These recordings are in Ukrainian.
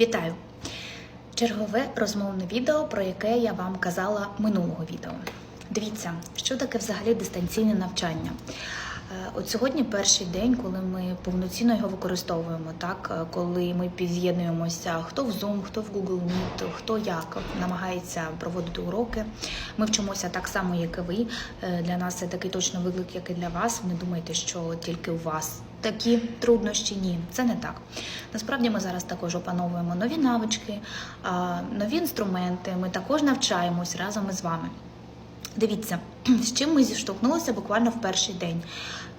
Вітаю! Чергове розмовне відео, про яке я вам казала минулого відео. Дивіться, що таке взагалі дистанційне навчання. Е, От сьогодні перший день, коли ми повноцінно його використовуємо, так е, коли ми під'єднуємося, хто в Zoom, хто в Google Meet, хто як намагається проводити уроки. Ми вчимося так само, як і ви. Е, Для нас це такий точно виклик, як і для вас. Не думайте, що тільки у вас такі труднощі. Ні, це не так. Насправді ми зараз також опановуємо нові навички, нові інструменти. Ми також навчаємось разом із вами. Дивіться, з чим ми зіштовхнулися буквально в перший день.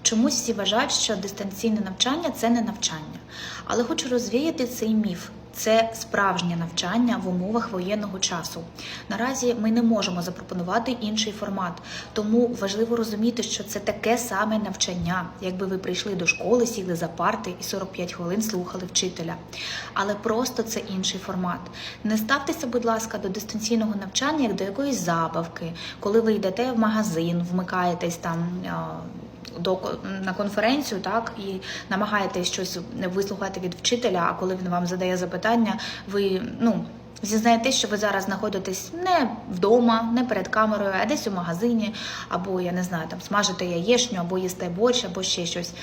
Чомусь всі вважають, що дистанційне навчання це не навчання. Але хочу розвіяти цей міф. Це справжнє навчання в умовах воєнного часу. Наразі ми не можемо запропонувати інший формат, тому важливо розуміти, що це таке саме навчання, якби ви прийшли до школи, сіли за парти і 45 хвилин слухали вчителя. Але просто це інший формат. Не ставтеся, будь ласка, до дистанційного навчання як до якоїсь забавки, коли ви йдете в магазин, вмикаєтесь там. До на конференцію, так і намагаєтесь щось вислухати від вчителя. А коли він вам задає запитання, ви ну. Зізнаєтесь, що ви зараз знаходитесь не вдома, не перед камерою, а десь у магазині, або я не знаю, там смажите яєчню, або їсте борщ, або ще щось.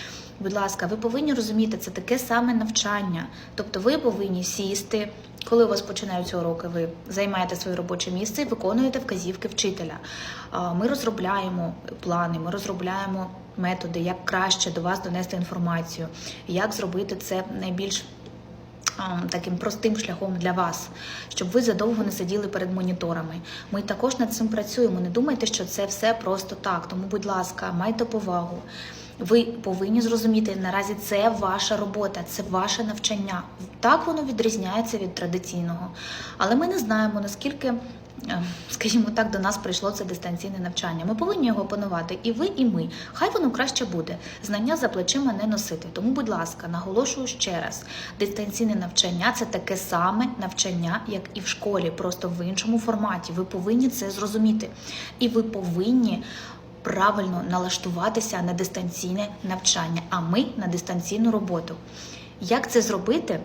Будь ласка, ви повинні розуміти, це таке саме навчання. Тобто ви повинні сісти, коли у вас починаються уроки, ви займаєте своє робоче місце і виконуєте вказівки вчителя. Ми розробляємо плани, ми розробляємо методи, як краще до вас донести інформацію, як зробити це найбільш таким простим шляхом для вас, щоб ви задовго не сиділи перед моніторами. Ми також над цим працюємо. Не думайте, що це все просто так. Тому, будь ласка, майте повагу. Ви повинні зрозуміти, наразі це ваша робота, це ваше навчання. Так воно відрізняється від традиційного. Але ми не знаємо, наскільки, е, скажімо так, до нас прийшло це дистанційне навчання. Ми повинні його опанувати, і ви, і ми. Хай воно краще буде. Знання за плечима не носити. Тому, будь ласка, наголошую ще раз: дистанційне навчання це таке саме навчання, як і в школі, просто в іншому форматі. Ви повинні це зрозуміти. І ви повинні правильно налаштуватися на дистанційне навчання, а ми на дистанційну роботу. Як це зробити?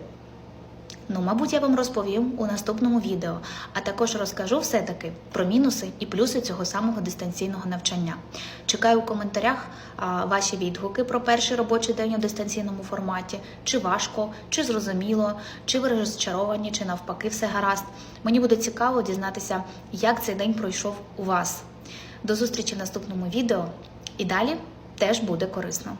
Ну, мабуть, я вам розповім у наступному відео, а також розкажу все-таки про мінуси і плюси цього самого дистанційного навчання. Чекаю у коментарях а, ваші відгуки про перший робочий день у дистанційному форматі, чи важко, чи зрозуміло, чи ви розчаровані, чи навпаки все гаразд. Мені буде цікаво дізнатися, як цей день пройшов у вас. До зустрічі в наступному відео, і далі теж буде корисно.